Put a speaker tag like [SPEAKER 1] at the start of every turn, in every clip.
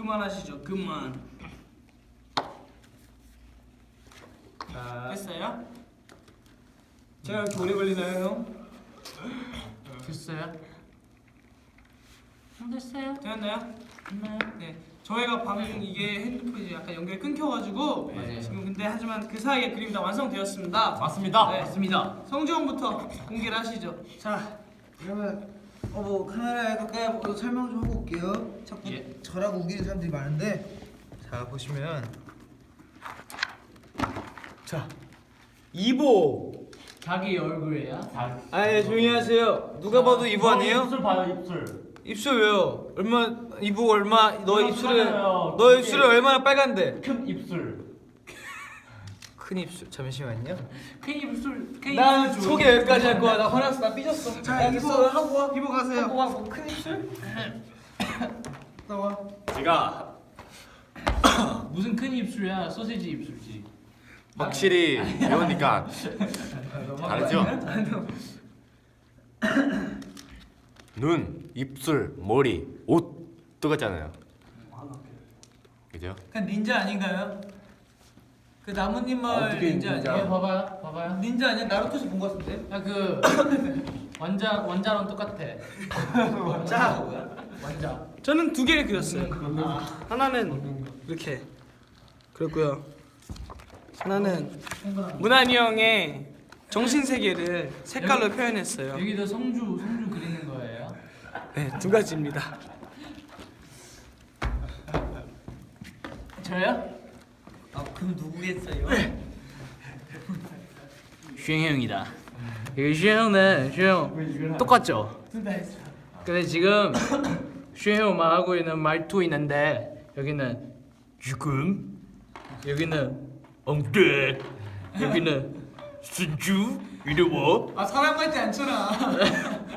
[SPEAKER 1] 그만하시죠. 그만.
[SPEAKER 2] 자,
[SPEAKER 1] 됐어요?
[SPEAKER 2] 제가 이렇게 오래 걸리나요, 형?
[SPEAKER 3] 됐어요? 음, 됐어요?
[SPEAKER 1] 되었나요?
[SPEAKER 3] 됐나요?
[SPEAKER 1] 네. 저희가 방금 이게 핸드폰이 약간 연결이 끊겨가지고
[SPEAKER 3] 맞아요.
[SPEAKER 1] 지금 근데 하지만 그 사이에 그림이 다 완성되었습니다.
[SPEAKER 3] 맞습니다.
[SPEAKER 1] 네.
[SPEAKER 3] 맞습니다.
[SPEAKER 1] 성주 형부터 공개를 하시죠.
[SPEAKER 4] 자, 그러면 어뭐 카메라에 가까이 보고 설명 좀 하고 올게요. 자꾸
[SPEAKER 3] 예.
[SPEAKER 4] 저라고 우기는 사람들이 많은데 자 보시면
[SPEAKER 2] 자, 이보.
[SPEAKER 3] 자기 얼굴이야?
[SPEAKER 2] 아예 조용히 하세요. 누가 봐도 이보 아니에요?
[SPEAKER 5] 입술 봐요 입술
[SPEAKER 2] 입술 왜요? 얼마 이보 얼마 너
[SPEAKER 5] 그거잖아요.
[SPEAKER 2] 너 입술이 얼마나 빨간데?
[SPEAKER 5] 큰 입술
[SPEAKER 2] 큰 입술 잠시만요.
[SPEAKER 3] 큰 입술
[SPEAKER 2] 큰나
[SPEAKER 3] 입술
[SPEAKER 2] 소개 여기까지 할 거야. 나 화났어. 나 삐졌어.
[SPEAKER 4] 자
[SPEAKER 2] 됐어.
[SPEAKER 4] 하고 와. 이보 가세요.
[SPEAKER 2] 하고 와. 큰 입술?
[SPEAKER 4] 나와.
[SPEAKER 5] 제가
[SPEAKER 3] 무슨 큰 입술이야? 소시지 입술지.
[SPEAKER 5] 확실히 배우니까 다르죠? 눈, 입술, 머리, 옷 똑같잖아요 그죠?
[SPEAKER 1] 그냥 닌자 아닌가요? 그 나뭇잎 마을
[SPEAKER 2] 어떻게
[SPEAKER 1] 닌자
[SPEAKER 2] 닌자?
[SPEAKER 3] 예,
[SPEAKER 1] 아니에요?
[SPEAKER 3] 봐봐요, 봐봐요.
[SPEAKER 1] 닌자 아니야? 나루토에서 본 것 같은데?
[SPEAKER 3] 야그 원자 원자랑 똑같아.
[SPEAKER 4] 자,
[SPEAKER 3] 원자.
[SPEAKER 1] 저는 두 개를 그렸어요. 하나는 이렇게 그렸고요. 하나는 문한이 형의 정신 세계를 색깔로
[SPEAKER 3] 여기-
[SPEAKER 1] 표현했어요.
[SPEAKER 3] 여기도 성주 성주 그리는 거예요.
[SPEAKER 1] 네, 두 가지입니다.
[SPEAKER 3] 저요?
[SPEAKER 4] 아 그럼 누구겠어요?
[SPEAKER 3] 슈영 형이다. 이거 슈영 형은 슈영 형 똑같죠? 근데 지금 슈영 형만 하고 있는 말투 있는데 여기는 지금 여기는 엉뚱 여기는 순주 이리워
[SPEAKER 1] 아 사람 같지 않잖아.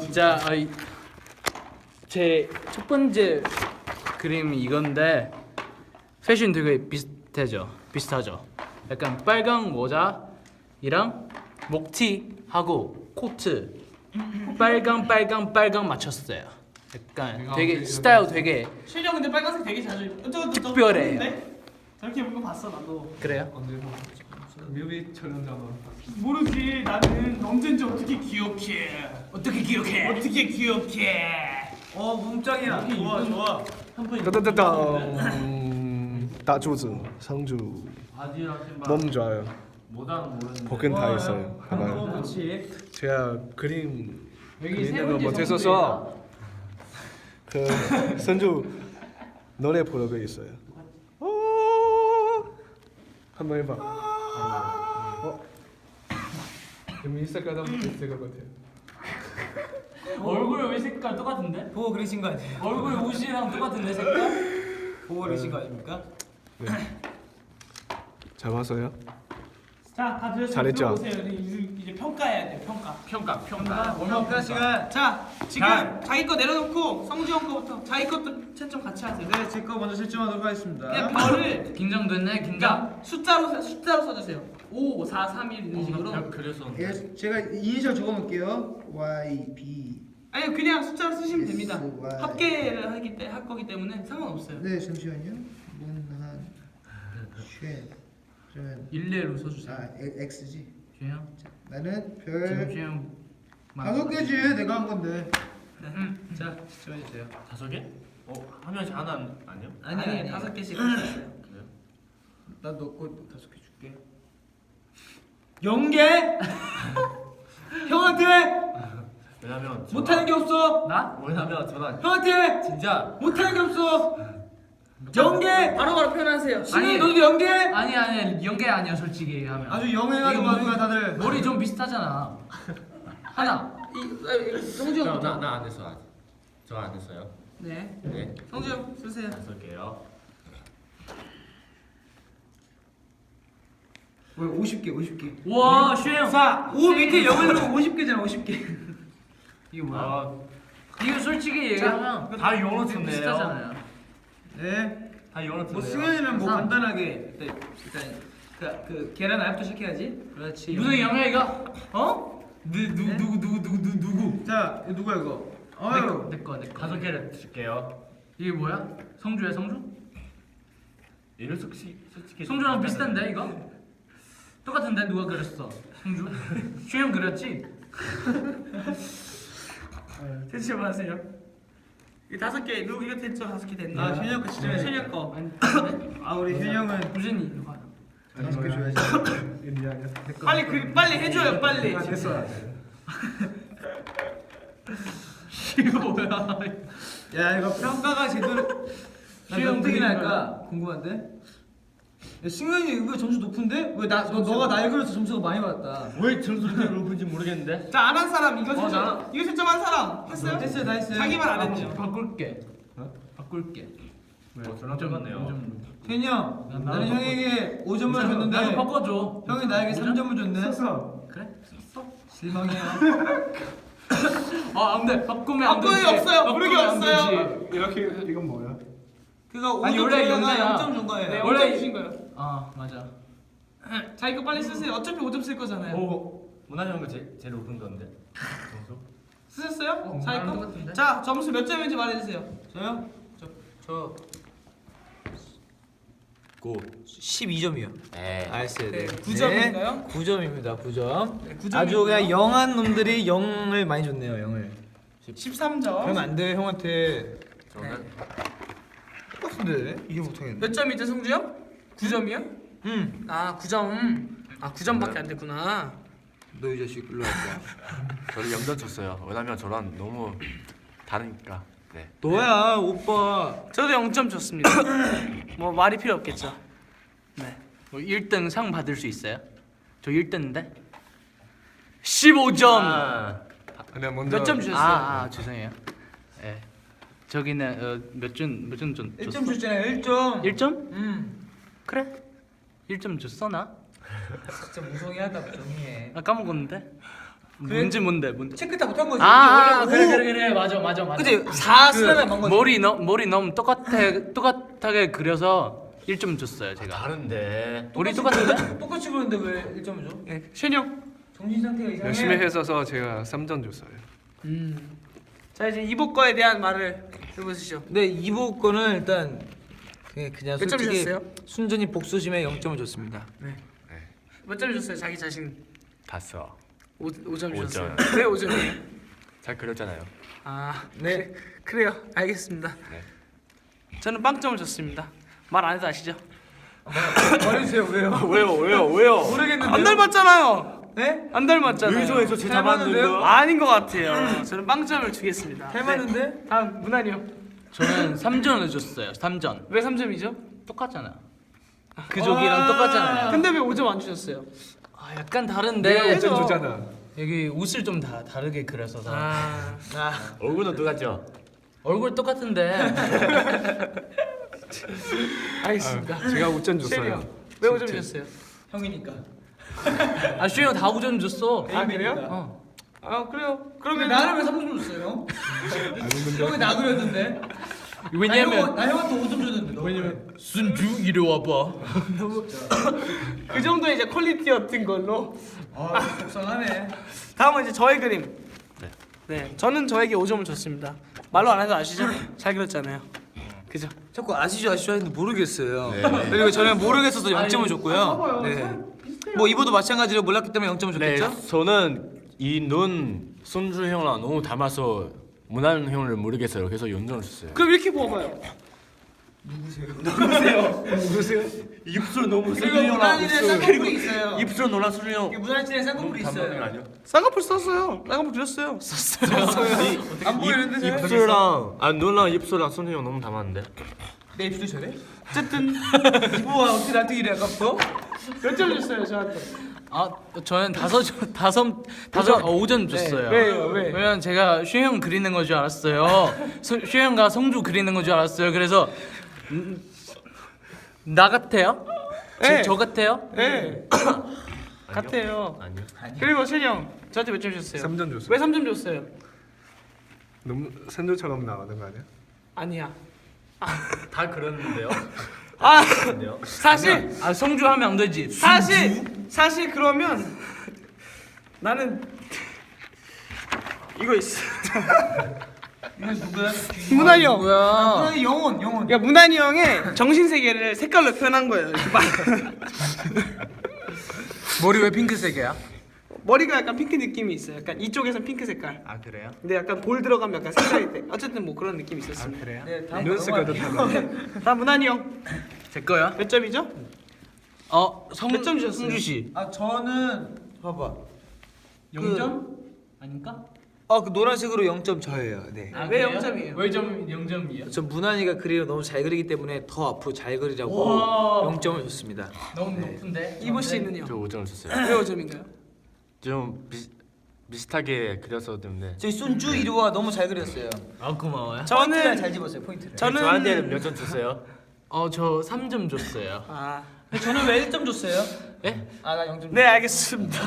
[SPEAKER 3] 진짜 제 첫 번째 그림이 이건데 패션 되게 비슷하죠 비슷하죠 약간 빨강 모자이랑 목티하고 코트 빨강 빨강 빨강 맞췄어요 약간 되게 스타일 되게
[SPEAKER 1] 실력 근데 빨간색 되게 자주
[SPEAKER 3] 특별해요.
[SPEAKER 1] 봤는데? 저렇게 입은 거 봤어 나도.
[SPEAKER 3] 그래요?
[SPEAKER 2] 뮤비 촬영장으로.
[SPEAKER 1] 모르지 나는 언젠지 어떻게 기억해?
[SPEAKER 3] 어떻게 기억해?
[SPEAKER 1] 어떻게 기억해?
[SPEAKER 4] 어 몸짱이야. 좋아 좋아.
[SPEAKER 6] 따따따따 따조즈 상주.
[SPEAKER 5] 바지랑 신발
[SPEAKER 6] 너무 좋아요.
[SPEAKER 5] 모르는데
[SPEAKER 6] 버튼 다 있어요.
[SPEAKER 4] 어
[SPEAKER 6] 봐봐요
[SPEAKER 4] 그렇지.
[SPEAKER 6] 제가 그림
[SPEAKER 3] 여기
[SPEAKER 6] 세거
[SPEAKER 3] 번째
[SPEAKER 6] 못했어서 그 선주 노래 부르고 있어요. 어, 한번 해봐. 어? 이 색깔 한번 있을 것 같아요
[SPEAKER 3] 얼굴 왜 색깔 똑같은데?
[SPEAKER 4] 보고 그리신 거 아니에요?
[SPEAKER 3] 얼굴 옷이랑 똑같은데 색깔?
[SPEAKER 4] 보고 그리신 거 아닙니까?
[SPEAKER 6] 잘 봤어요?
[SPEAKER 1] 자, 다 들었으면
[SPEAKER 6] 잘했죠?
[SPEAKER 1] 들어보세요. 이제, 이제 평가해야 돼. 평가.
[SPEAKER 3] 평가 평가
[SPEAKER 4] 평가 시간.
[SPEAKER 1] 자, 지금
[SPEAKER 4] 자.
[SPEAKER 1] 자기 거 내려놓고 성주 형 거부터 자기 것도 채점 같이 하세요.
[SPEAKER 4] 네, 제 거 먼저 실점하도록 하겠습니다.
[SPEAKER 1] 그냥 별을
[SPEAKER 3] 긴장됐네 긴장
[SPEAKER 1] 그러니까 숫자로 써- 숫자로 써주세요. 5, 4, 3, 1 이런 식으로.
[SPEAKER 5] 그래서
[SPEAKER 4] 예, 제가 이니셜 적어놓을게요. Y B.
[SPEAKER 1] 아니 그냥 숫자로 쓰시면 됩니다.
[SPEAKER 4] Y.
[SPEAKER 1] 합계를 하기 때 할 거기 때문에 상관없어요.
[SPEAKER 4] 네, 잠시만요. 문한 쉐. 그러면
[SPEAKER 3] 일례로 써주세요
[SPEAKER 4] 아 에- X지.
[SPEAKER 3] 주영
[SPEAKER 4] 나는
[SPEAKER 3] 지금
[SPEAKER 4] 별
[SPEAKER 3] 주영
[SPEAKER 4] 다섯 개지. 내가 한 건데.
[SPEAKER 1] 자, 시청해주세요.
[SPEAKER 5] 다섯 개? 어? 한 명씩 하나 아니요?
[SPEAKER 1] 아니, 아니, 다섯 개씩 하셨어요.
[SPEAKER 5] 그래요?
[SPEAKER 4] 나너거 다섯 개 줄게.
[SPEAKER 1] 연계? 형한테
[SPEAKER 5] 왜냐면 저는-
[SPEAKER 1] 못하는 게 없어.
[SPEAKER 3] 나?
[SPEAKER 5] 왜냐면 저는
[SPEAKER 1] 형한테
[SPEAKER 5] 진짜
[SPEAKER 1] 못하는 게 없어. 연계 바로 바로 표현하세요. 신우
[SPEAKER 3] 아니.
[SPEAKER 1] 너도 연계?
[SPEAKER 3] 아니 아니 연계 아니야 솔직히 하면
[SPEAKER 4] 아주 영해가지고
[SPEAKER 3] 이거 머리-
[SPEAKER 4] 다들.
[SPEAKER 3] 머리 좀 비슷하잖아 하나
[SPEAKER 1] 이 성주 형부터.
[SPEAKER 5] 나안 했어 아직 저안 했어요
[SPEAKER 1] 네.
[SPEAKER 5] 네
[SPEAKER 1] 성주 형 쓰세요.
[SPEAKER 5] 다섯 개요
[SPEAKER 4] 왜 50개, 50개.
[SPEAKER 3] 와 슈영
[SPEAKER 1] 자, 5 밑에 0을 넣으면 50개잖아, 50개.
[SPEAKER 3] 이거 뭐야
[SPEAKER 5] 아,
[SPEAKER 3] 이거 솔직히 얘기하면
[SPEAKER 5] 다 영어로
[SPEAKER 3] 되게
[SPEAKER 5] 쓰네요
[SPEAKER 3] 비슷하잖아요
[SPEAKER 4] 네.
[SPEAKER 5] 다 영어로
[SPEAKER 4] 뭐
[SPEAKER 5] 쓰네요
[SPEAKER 4] 승현이는 뭐
[SPEAKER 3] 삼.
[SPEAKER 4] 간단하게 일단, 일단 그, 그 계란 알부터 시켜야지.
[SPEAKER 1] 그렇지.
[SPEAKER 3] 무슨 영예 이거
[SPEAKER 1] 어? 누, 누, 누구 누구 누구 누구 누구?
[SPEAKER 4] 자, 이거 누구야 이거? 어휴.
[SPEAKER 3] 내거 내거
[SPEAKER 5] 다섯 개를 드릴게요.
[SPEAKER 3] 이게 뭐야? 성주야 성주?
[SPEAKER 5] 이럴 솔직히 솔직히
[SPEAKER 3] 성주랑 비슷한데 이거? 똑같은데 누가 그렸어? 성주? 슈영 그렸지?
[SPEAKER 1] 대체 마세요. 이 다섯 개 누구 이거 됐죠? 다섯 개 됐네.
[SPEAKER 4] 아, 현영 거 진짜
[SPEAKER 1] 현영 거.
[SPEAKER 4] 아 우리 현영은
[SPEAKER 3] 우진이 누가?
[SPEAKER 4] 다섯 개 줘야지.
[SPEAKER 6] 인디아냐?
[SPEAKER 1] 빨리 그 빨리 해줘요 빨리.
[SPEAKER 6] 아 됐어.
[SPEAKER 3] 이거 뭐야?
[SPEAKER 4] 야 이거 평가가 제대로. 나
[SPEAKER 3] 그리는
[SPEAKER 4] 할까? 궁금한데. 야, 승현이 이거 점수 높은데? 왜 나 너 너가 날 그려서 점수가 많이 받았다.
[SPEAKER 5] 왜 점수를 높은지 모르겠는데.
[SPEAKER 1] 자 안 한 사람 이거
[SPEAKER 3] 어,
[SPEAKER 1] 채점
[SPEAKER 3] 나-
[SPEAKER 1] 이거 채점한 사람 했어요?
[SPEAKER 4] 됐어요, 다 했어요.
[SPEAKER 1] 자기만 안 했죠.
[SPEAKER 3] 바꿀게. 바꿀게.
[SPEAKER 5] 어, 저랑 똑같네요.
[SPEAKER 4] 현이 형,
[SPEAKER 3] 나-
[SPEAKER 4] 나는
[SPEAKER 3] 나도
[SPEAKER 4] 형에게 5점을
[SPEAKER 3] 나도
[SPEAKER 4] 줬는데
[SPEAKER 3] 바꿔줘.
[SPEAKER 4] 형이 나에게 3점을 줬네.
[SPEAKER 6] 썼어.
[SPEAKER 3] 그래? 썼어?
[SPEAKER 4] 실망해요.
[SPEAKER 3] 아 안 돼 바꾸면 안 되지.
[SPEAKER 1] 없어요. 부르기
[SPEAKER 3] 바꾸면 안
[SPEAKER 1] 없어요.
[SPEAKER 3] 되지.
[SPEAKER 6] 이렇게 이건 뭐야?
[SPEAKER 1] 그거
[SPEAKER 3] 아니,
[SPEAKER 1] 5점
[SPEAKER 3] 원래 영재야.
[SPEAKER 1] 0점 준 거예요.
[SPEAKER 3] 네,
[SPEAKER 1] 원래
[SPEAKER 3] 원래
[SPEAKER 1] 주신 거예요.
[SPEAKER 3] 아 맞아.
[SPEAKER 1] 자 이거 빨리 쓰세요. 어차피 5점 쓸 거잖아요.
[SPEAKER 5] 오 문화 형거 제일 제일 높은 건데. 점수?
[SPEAKER 1] 쓰셨어요?
[SPEAKER 3] 어,
[SPEAKER 1] 자기
[SPEAKER 3] 나랑
[SPEAKER 1] 거?
[SPEAKER 3] 똑같은데?
[SPEAKER 1] 자 점수 몇 점인지 말해주세요.
[SPEAKER 4] 저요? 저
[SPEAKER 5] 고.
[SPEAKER 2] 12점이요.
[SPEAKER 5] 에.
[SPEAKER 2] 알았어요.
[SPEAKER 1] 네, 9점인가요?
[SPEAKER 2] 9점입니다. 9점.
[SPEAKER 1] 네, 9점이고요.
[SPEAKER 2] 아주 그냥 영한 놈들이 0을 많이 줬네요. 0을.
[SPEAKER 1] 13점.
[SPEAKER 2] 그러면 안 돼. 형한테
[SPEAKER 5] 저는
[SPEAKER 2] 똑같은데 이게 못하겠네.
[SPEAKER 1] 몇 점이죠 성주 형? 9점이요?
[SPEAKER 2] 응.
[SPEAKER 1] 아 9점. 아 9점밖에 안 됐구나.
[SPEAKER 2] 너 이 자식 일로 와봐.
[SPEAKER 5] 저를 0점 줬어요. 왜냐면 저랑 너무 다르니까. 네.
[SPEAKER 2] 너야 오빠.
[SPEAKER 1] 저도 0점 줬습니다. 뭐 말이 필요 없겠죠.
[SPEAKER 3] 네. 뭐 1등 상 받을 수 있어요? 저 1등인데. 15점.
[SPEAKER 5] 아,
[SPEAKER 6] 내가 먼저.
[SPEAKER 1] 몇 점 주셨어요?
[SPEAKER 3] 아, 아 죄송해요. 예. 저기는 어, 몇점몇점 줬?
[SPEAKER 2] 1점 줬잖아요. 1점.
[SPEAKER 3] 1점?
[SPEAKER 2] 음.
[SPEAKER 3] 그래? 1점 줬어 나?
[SPEAKER 2] 진짜 무성의하다 무성의해.
[SPEAKER 3] 나 까먹었는데. 뭔지 뭔데 뭔데?
[SPEAKER 2] 체크 다 못한 거지.
[SPEAKER 3] 아, 아
[SPEAKER 2] 원래
[SPEAKER 3] 그래
[SPEAKER 2] 오.
[SPEAKER 3] 그래 그래 맞아 맞아 맞아.
[SPEAKER 2] 그치 4 쓰려면
[SPEAKER 3] 만그
[SPEAKER 2] 거지.
[SPEAKER 3] 머리 너 머리 너무 똑같아 똑같하게 그려서 1점 줬어요 제가.
[SPEAKER 5] 다른데.
[SPEAKER 3] 우리 똑같은데?
[SPEAKER 2] 똑같이 그렸는데 왜 1점을 줘?
[SPEAKER 1] 네, 쉔 형.
[SPEAKER 2] 정신 상태가 이상해.
[SPEAKER 6] 열심히 했어서 제가 3점 줬어요.
[SPEAKER 1] 음. 자 이제 이복 거에 대한 말을 해보시죠.
[SPEAKER 2] 네 이보 거는 일단 그냥, 그냥
[SPEAKER 1] 몇점
[SPEAKER 2] 솔직히
[SPEAKER 1] 주셨어요?
[SPEAKER 2] 순전히 복수심에 0점을 줬습니다.
[SPEAKER 1] 몇점 줬어요 자기 자신?
[SPEAKER 5] 다섯.
[SPEAKER 1] 5, 5점
[SPEAKER 5] 오
[SPEAKER 1] 주셨어요.
[SPEAKER 5] 점.
[SPEAKER 1] 왜 5점이에요?
[SPEAKER 5] 잘 그렸잖아요.
[SPEAKER 1] 아
[SPEAKER 2] 네.
[SPEAKER 1] 그래, 그래요 알겠습니다.
[SPEAKER 5] 네.
[SPEAKER 1] 저는 빵점을 줬습니다. 말 안 해도 아시죠?
[SPEAKER 2] 말해주세요 왜요?
[SPEAKER 5] 왜요? 왜요? 왜요?
[SPEAKER 2] 모르겠는데.
[SPEAKER 1] 안 닮았잖아요.
[SPEAKER 2] 네?
[SPEAKER 1] 안 닮았잖아요.
[SPEAKER 5] 의소에서 제
[SPEAKER 2] 닮았는데요?
[SPEAKER 1] 아닌 것 같아요. 저는 빵점을 주겠습니다.
[SPEAKER 2] 닮았는데?
[SPEAKER 1] 네. 다음 문환이요.
[SPEAKER 3] 저는 3점을 줬어요. 3점.
[SPEAKER 1] 왜 3점이죠?
[SPEAKER 3] 똑같잖아. 그 족이랑 똑같잖아요.
[SPEAKER 1] 근데 왜 5점 안 주셨어요?
[SPEAKER 3] 아 약간 다른데
[SPEAKER 6] 5점 주잖아.
[SPEAKER 3] 여기 옷을 좀 다 다르게 그려서
[SPEAKER 1] 아,
[SPEAKER 2] 아
[SPEAKER 5] 얼굴은 똑같죠?
[SPEAKER 3] 얼굴 똑같은데
[SPEAKER 1] 알겠습니다.
[SPEAKER 6] 아, 제가 5점 줬어요.
[SPEAKER 1] 왜 5점 주셨어요?
[SPEAKER 2] 형이니까.
[SPEAKER 3] 아 슈영 다 5점 줬어.
[SPEAKER 1] 아 그래요?
[SPEAKER 3] 어.
[SPEAKER 1] 아 그래요.
[SPEAKER 2] 그러면 나를 왜 3점 줬어요? 형이 나 그렸는데.
[SPEAKER 3] 왜냐면
[SPEAKER 2] 나, 형, 나 형한테 5점 줬는데. 너
[SPEAKER 3] 왜냐면 순주 이리 와봐.
[SPEAKER 1] 그 정도의 이제 퀄리티였던 걸로.
[SPEAKER 2] 아 속상하네.
[SPEAKER 1] 다음은 이제 저의 그림.
[SPEAKER 5] 네.
[SPEAKER 1] 네, 저는 저에게 5점을 줬습니다. 말로 안 해도 아시죠? 잘 그렸잖아요. 그죠?
[SPEAKER 2] 자꾸 아시죠 아시죠 했는데 모르겠어요.
[SPEAKER 5] 네.
[SPEAKER 2] 그리고 저는 모르겠어서 0점을
[SPEAKER 1] 아,
[SPEAKER 2] 줬고요. 네. 뭐 이보도 마찬가지로 몰랐기 때문에 0점을
[SPEAKER 5] 네,
[SPEAKER 2] 줬겠죠?
[SPEAKER 5] 저는 이눈 손주 형이랑 너무 닮아서 문한 형을 모르겠어요. 그래서 0점을 줬어요.
[SPEAKER 1] 그럼 이렇게 봐봐요.
[SPEAKER 5] 입술 너무
[SPEAKER 2] 그리고 문환이는 쌍꺼풀이 있어요.
[SPEAKER 5] 입술 노란 수주 형.
[SPEAKER 2] 이게 문환이는 쌍꺼풀이 있어요.
[SPEAKER 5] 아니요?
[SPEAKER 1] 쌍꺼풀 썼어요. 쌍꺼풀. 썼어요.
[SPEAKER 2] 안 보이는데 잘?
[SPEAKER 5] 입술랑 아 눈랑 입술랑 손주 형 너무 닮았는데.
[SPEAKER 2] 내 입술이 저래?
[SPEAKER 1] 어쨌든
[SPEAKER 2] 이보가 어떻게 나한테 이래 아까부터?
[SPEAKER 1] 몇 점 줬어요 저한테?
[SPEAKER 3] 아 저는 다섯 점- 다섯 다섯 어, 5점 줬어요.
[SPEAKER 1] 왜요? 왜?
[SPEAKER 3] 왜냐면 제가 슈영 그리는 거 줄 알았어요. 수- 슈영과 성주 그리는 거 줄 알았어요. 그래서 음, 나 같아요? 제-
[SPEAKER 1] 네.
[SPEAKER 3] 저 같아요?
[SPEAKER 1] 네. 같아요.
[SPEAKER 5] 아니요.
[SPEAKER 1] 그리고 형 저한테 몇 점 줬어요?
[SPEAKER 6] 3점 줬어요.
[SPEAKER 1] 왜 3점 줬어요?
[SPEAKER 6] 너무 선조처럼 나오는 거 아니야?
[SPEAKER 1] 아니야.
[SPEAKER 5] 다 그렸는데요.
[SPEAKER 1] 아
[SPEAKER 5] 근데요?
[SPEAKER 1] 사실
[SPEAKER 3] 아 성주 하면 안 되지.
[SPEAKER 1] 사실 사실 그러면 나는 이거 있어. 문환이 형.
[SPEAKER 3] 뭐야?
[SPEAKER 4] 아, 영혼 영혼.
[SPEAKER 1] 그러니까 문환이 형의 정신 세계를 색깔로 표현한 거예요. 이렇게 막.
[SPEAKER 3] 머리 왜 핑크색이야?
[SPEAKER 1] 머리가 약간 핑크 느낌이 있어요. 약간 이쪽에선 핑크 색깔.
[SPEAKER 3] 아 그래요?
[SPEAKER 1] 근데 약간 볼 들어가면 약간 색깔이 돼. 어쨌든 뭐 그런 느낌이 있었습니다.
[SPEAKER 3] 그래요?
[SPEAKER 4] 네, 다음 눈거
[SPEAKER 6] 색깔도
[SPEAKER 4] 넘어갈게요.
[SPEAKER 6] 달라.
[SPEAKER 1] 다음 문환이 형.
[SPEAKER 3] 제 거요?
[SPEAKER 1] 몇 점이죠?
[SPEAKER 3] 어 성,
[SPEAKER 1] 몇점 주셨어요?
[SPEAKER 3] 성주 씨.
[SPEAKER 4] 아 저는 봐봐.
[SPEAKER 3] 0점? 아닌가?
[SPEAKER 2] 어그 노란색으로 0점 저예요. 네.
[SPEAKER 3] 아,
[SPEAKER 1] 왜
[SPEAKER 3] 그래요?
[SPEAKER 1] 0점이에요?
[SPEAKER 3] 왜 점, 0점이에요?
[SPEAKER 2] 전 문환이가 그림을 너무 잘 그리기 때문에 더 앞으로 잘 그리자고
[SPEAKER 3] 우와.
[SPEAKER 2] 0점을 줬습니다.
[SPEAKER 3] 너무 높은데?
[SPEAKER 1] 이보 씨는요?
[SPEAKER 5] 저 5점을 줬어요.
[SPEAKER 1] 왜 5점인가요?
[SPEAKER 5] 좀 비, 비슷하게 그려서 때문에
[SPEAKER 2] 저희 손주 이루가 너무 잘 그렸어요.
[SPEAKER 3] 아 고마워요
[SPEAKER 2] 포인트를
[SPEAKER 1] 저는
[SPEAKER 2] 잘 집었어요 포인트를.
[SPEAKER 1] 저는
[SPEAKER 5] 저한테는 몇 점 줬어요?
[SPEAKER 3] 어 저 3점 줬어요
[SPEAKER 1] 아,
[SPEAKER 2] 저는 왜 1점 줬어요?
[SPEAKER 3] 예?
[SPEAKER 2] 아나 0점.
[SPEAKER 1] 네 알겠습니다.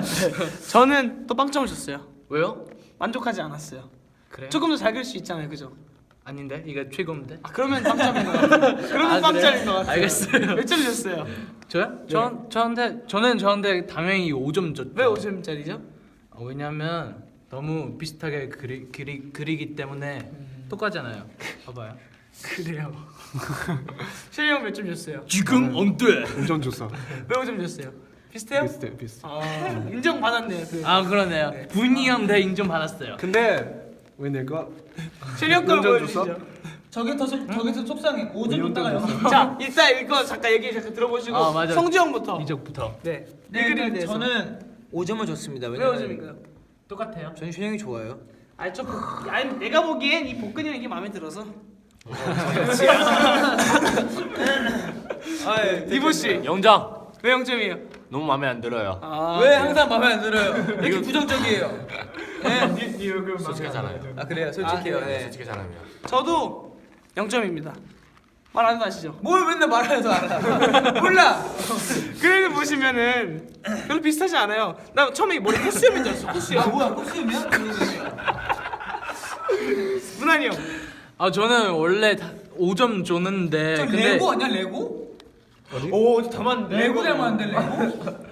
[SPEAKER 1] 저는 또 빵점을 줬어요.
[SPEAKER 3] 왜요?
[SPEAKER 1] 만족하지 않았어요.
[SPEAKER 3] 그래요?
[SPEAKER 1] 조금 더 잘 그릴 수 있잖아요, 그죠?
[SPEAKER 3] 아닌데? 이거 최고인데?
[SPEAKER 1] 아 그러면 빵점인 것 같아요. 그러면
[SPEAKER 3] 아,
[SPEAKER 1] 빵점인? 것 같아요.
[SPEAKER 3] 알겠어요.
[SPEAKER 1] 몇점 주셨어요?
[SPEAKER 3] 저요? 저, 저한테 저는 저한테 당연히 5점 줬죠
[SPEAKER 1] 왜 5점짜리죠?
[SPEAKER 3] 어, 왜냐면 너무 비슷하게 그리, 그리, 그리기 때문에 똑같잖아요 봐봐요
[SPEAKER 1] 그래요. 실리 형몇 점 줬어요?
[SPEAKER 3] 지금 안돼
[SPEAKER 6] 운전 줬어.
[SPEAKER 1] 왜 5점 줬어요? 비슷해요?
[SPEAKER 6] 비슷해 비슷해.
[SPEAKER 1] 아 인정 받았네요. 그.
[SPEAKER 3] 아 그러네요 분이 형대 인정 받았어요
[SPEAKER 6] 근데 왜 내가 운전
[SPEAKER 1] 보여주시죠.
[SPEAKER 6] 줬어?
[SPEAKER 4] 저게 더 속- 저게 더 속상해. 5점 줬다가
[SPEAKER 1] 요자 일단 이거 잠깐 얘기 잠깐 들어보시고
[SPEAKER 3] 아, 맞아.
[SPEAKER 1] 성주 형부터.
[SPEAKER 3] 이적부터
[SPEAKER 1] 네. 이
[SPEAKER 4] 네,
[SPEAKER 1] 그림에
[SPEAKER 4] 네,
[SPEAKER 1] 대해서.
[SPEAKER 4] 저는
[SPEAKER 2] 5점을 줬습니다.
[SPEAKER 1] 왜
[SPEAKER 2] 왜냐면
[SPEAKER 1] 5점인가요?
[SPEAKER 3] 똑같아요
[SPEAKER 2] 저는 슈영이 좋아요.
[SPEAKER 1] 아니 저 아니 내가 보기엔 이 복근이 형이 마음에 들어서. 아, 이보 씨.
[SPEAKER 5] 영장
[SPEAKER 1] 왜 0점이에요?
[SPEAKER 5] 너무 마음에 안 들어요.
[SPEAKER 1] 아,
[SPEAKER 2] 왜 항상 마음에 안 들어요? 왜 이렇게 부정적이에요? 네.
[SPEAKER 5] 솔직하잖아요.
[SPEAKER 2] 아 그래요 솔직해요.
[SPEAKER 1] 아,
[SPEAKER 2] 네.
[SPEAKER 5] 솔직히 사람이야.
[SPEAKER 1] 저도 0점입니다. 말 안 해도 아시죠?
[SPEAKER 2] 뭘 맨날 말해서 알아? 몰라.
[SPEAKER 1] 그림을 보시면은 별로 비슷하지 않아요. 나 처음에 이 머리 코스염인 줄 알았어. 코스염.
[SPEAKER 4] 뭐야 코스염이야?
[SPEAKER 1] 문환이 형.
[SPEAKER 3] 아 저는 원래 다 5점 줬는데
[SPEAKER 4] 저
[SPEAKER 3] 근데
[SPEAKER 4] 레고 아니야 레고?
[SPEAKER 1] 오, 담았는데.
[SPEAKER 4] 레고 닮았는데 레고?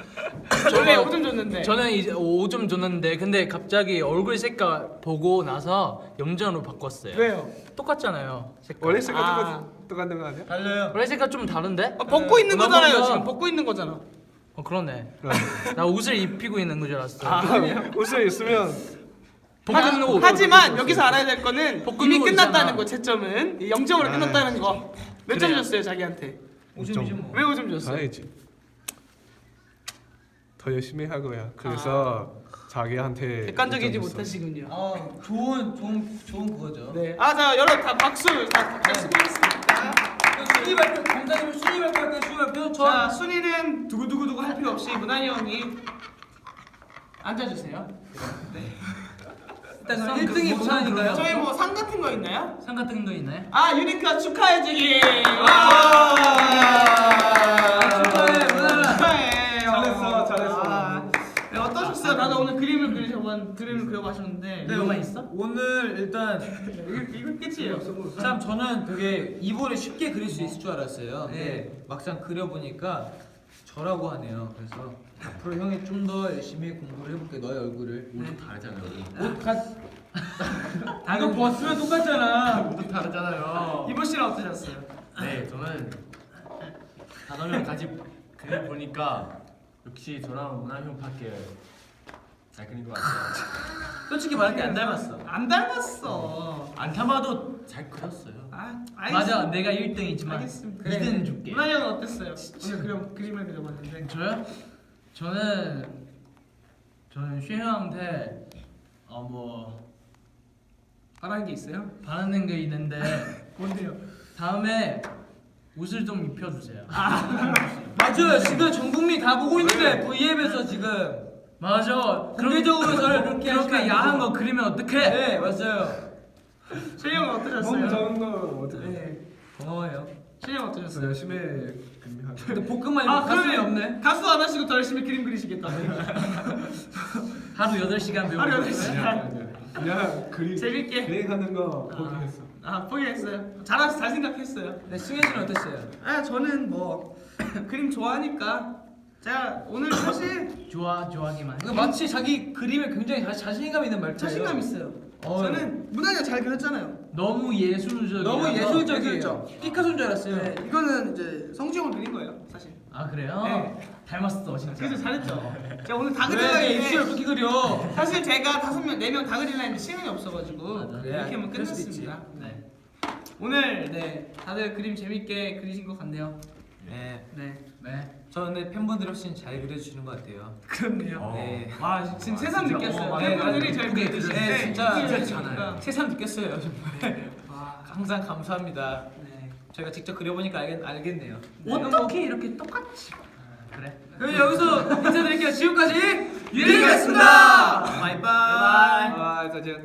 [SPEAKER 1] 원래 5점 줬는데.
[SPEAKER 3] 저는 이제 5점 줬는데 근데 갑자기 얼굴 색깔 보고 나서 0점으로 바꿨어요
[SPEAKER 1] 왜요?
[SPEAKER 3] 똑같잖아요 색깔
[SPEAKER 6] 원래 색깔
[SPEAKER 1] 아.
[SPEAKER 6] 똑같 똑같은 거 아니야?
[SPEAKER 4] 달라요.
[SPEAKER 3] 원래 색깔 좀 다른데?
[SPEAKER 1] 아, 벗고 있는
[SPEAKER 3] 그나마
[SPEAKER 1] 거잖아요.
[SPEAKER 3] 보다.
[SPEAKER 1] 지금 벗고 있는 거잖아.
[SPEAKER 3] 어 그러네 나 옷을 입히고 있는 거줄 알았어
[SPEAKER 1] 아,
[SPEAKER 6] 옷을 있으면
[SPEAKER 3] 벗고 있는 거
[SPEAKER 1] 하지만 여기서 알아야 될 거는 이미
[SPEAKER 3] 거
[SPEAKER 1] 끝났다는
[SPEAKER 3] 있잖아.
[SPEAKER 1] 거 채점은 0점으로 끝났다는 거. 몇 점
[SPEAKER 3] 그래요.
[SPEAKER 1] 줬어요 자기한테?
[SPEAKER 4] 5점이죠 뭐.
[SPEAKER 1] 왜 5점 줬어요?
[SPEAKER 6] 당연히지. 더 열심히 하고요. 그래서 자기한테
[SPEAKER 1] 객관적이지. 못하시군요.
[SPEAKER 4] 아 좋은 좋은 좋은 그거죠.
[SPEAKER 1] 네. 아, 자, 여러분 다 박수 다 박수 보겠습니다.
[SPEAKER 4] 순위 발표 검사님 순위 발표할게요 순위 발표.
[SPEAKER 1] 자, 순위는 두구두구두구 할 필요 없이 문환이 형이 앉아주세요.
[SPEAKER 4] 일단 그럼 1등이 무산인가요?
[SPEAKER 1] 저희 뭐 상 같은 거 있나요?
[SPEAKER 3] 상 같은 거 있나요?
[SPEAKER 1] 아, 유니크가 축하해주기.
[SPEAKER 4] 아,
[SPEAKER 1] 오늘
[SPEAKER 4] 일단
[SPEAKER 1] 이거 끝이에요.
[SPEAKER 4] 참 저는 되게 이보를 쉽게 그릴 수 있을 줄 알았어요.
[SPEAKER 1] 네.
[SPEAKER 4] 근데 막상 그려보니까 저라고 하네요. 그래서 앞으로 형이 좀 더 열심히 공부를 해볼게. 너의 얼굴을.
[SPEAKER 5] 우리 다르잖아 우리.
[SPEAKER 4] 옷 가. 이거 벗으면 똑같잖아.
[SPEAKER 5] 우리 다르잖아요.
[SPEAKER 1] 이보 씨는 어떠셨어요?
[SPEAKER 5] 네, 저는 다섯 명 같이 그림 보니까 역시 저랑 문화 형 밖에 잘 그린 것 같아요.
[SPEAKER 4] 솔직히 말할게 안 닮았어.
[SPEAKER 1] 안 닮았어.
[SPEAKER 5] 안 닮아도 잘 그렸어요.
[SPEAKER 1] 아,
[SPEAKER 3] 맞아 내가 1등이지만
[SPEAKER 1] 알겠습니다.
[SPEAKER 3] 2등 줄게
[SPEAKER 1] 문환이 형은 어땠어요? 오늘 그림 그림을 그려봤는데.
[SPEAKER 3] 저요? 저는 저는 슈 형한테 어뭐
[SPEAKER 1] 바라는 게 있어요?
[SPEAKER 3] 바라는 게 있는데
[SPEAKER 1] 뭔데요?
[SPEAKER 3] 다음에 옷을 좀 입혀주세요
[SPEAKER 4] 맞아요. 지금 전 국민 다 보고 있는데 V앱에서 지금
[SPEAKER 3] 맞아
[SPEAKER 4] 공개적으로 저를 그렇게
[SPEAKER 3] 그렇게
[SPEAKER 4] 안
[SPEAKER 3] 야한. 거 그리면 어떡해
[SPEAKER 4] 네 맞아요.
[SPEAKER 6] 너무
[SPEAKER 1] 어떠셨어요?
[SPEAKER 6] 작은 거 어떻게?
[SPEAKER 1] 네.
[SPEAKER 4] 고마워요.
[SPEAKER 6] 더
[SPEAKER 1] 어떠셨어요?
[SPEAKER 6] 열심히 그림하고.
[SPEAKER 4] 근데 볶음만
[SPEAKER 1] 아,
[SPEAKER 4] 가슴이 없네.
[SPEAKER 1] 가수 안 하시고 더 열심히 그림 그리시겠다.
[SPEAKER 3] 하루 8시간 배우고
[SPEAKER 1] 하루
[SPEAKER 3] 있어요.
[SPEAKER 1] 8시간.
[SPEAKER 6] 그냥 그림
[SPEAKER 1] 재밌게.
[SPEAKER 6] 그림 하는 거 포기했어.
[SPEAKER 1] 아, 포기했어요. 잘, 잘 생각했어요.
[SPEAKER 4] 네 승현 씨는 어땠어요?
[SPEAKER 1] 아, 저는 뭐 그림 좋아하니까 제가 오늘 사실
[SPEAKER 3] 좋아 좋아하기만
[SPEAKER 4] 그 마치 자기 그림에 굉장히 자, 자신감 있는 말투예요.
[SPEAKER 1] 자신감 있어요.
[SPEAKER 5] 어,
[SPEAKER 1] 저는 문학이 잘 그렸잖아요.
[SPEAKER 3] 너무 예술적이야.
[SPEAKER 4] 너무 예술적이에요.
[SPEAKER 1] 예술적.
[SPEAKER 4] 피카소인 줄 알았어요.
[SPEAKER 1] 네, 이거는 이제 성지형을 그린 거예요, 사실.
[SPEAKER 3] 아 그래요?
[SPEAKER 1] 네.
[SPEAKER 3] 닮았어 진짜.
[SPEAKER 1] 그래서 잘했죠. 제가 오늘 다
[SPEAKER 4] 그래
[SPEAKER 1] 그리려고
[SPEAKER 4] 입술을
[SPEAKER 1] 했는데
[SPEAKER 4] 그렇게 그려.
[SPEAKER 1] 사실 제가 다섯 명, 네 명 다 그리려 했는데 시간이 없어가지고
[SPEAKER 3] 맞아.
[SPEAKER 1] 이렇게 하면
[SPEAKER 4] 그럴 수도
[SPEAKER 1] 끝났습니다. 네. 오늘 네 다들 그림 재밌게 그리신 것 같네요.
[SPEAKER 5] 네.
[SPEAKER 1] 네.
[SPEAKER 3] 네.
[SPEAKER 5] 저 근데 팬분들 훨씬 잘 그려주시는 것 같아요.
[SPEAKER 1] 그렇네요.
[SPEAKER 5] 네.
[SPEAKER 1] 와 지금 새삼
[SPEAKER 5] 진짜,
[SPEAKER 1] 느꼈어요.
[SPEAKER 5] 어,
[SPEAKER 1] 팬분들이
[SPEAKER 5] 네,
[SPEAKER 1] 잘 그려주시는데
[SPEAKER 4] 네, 진짜
[SPEAKER 1] 이렇게
[SPEAKER 4] 잘
[SPEAKER 1] 그리니까
[SPEAKER 4] 새삼 느꼈어요 정말.
[SPEAKER 1] 와,
[SPEAKER 4] 항상 감사합니다.
[SPEAKER 1] 네.
[SPEAKER 4] 저희가 직접 그려보니까 알겠, 알겠네요.
[SPEAKER 3] 어떻게 이렇게 똑같이? 아, 그래.
[SPEAKER 4] 그럼 여기서 인사드릴게요. 지금까지 유리였습니다. 바이바이.
[SPEAKER 1] 와, 저 제가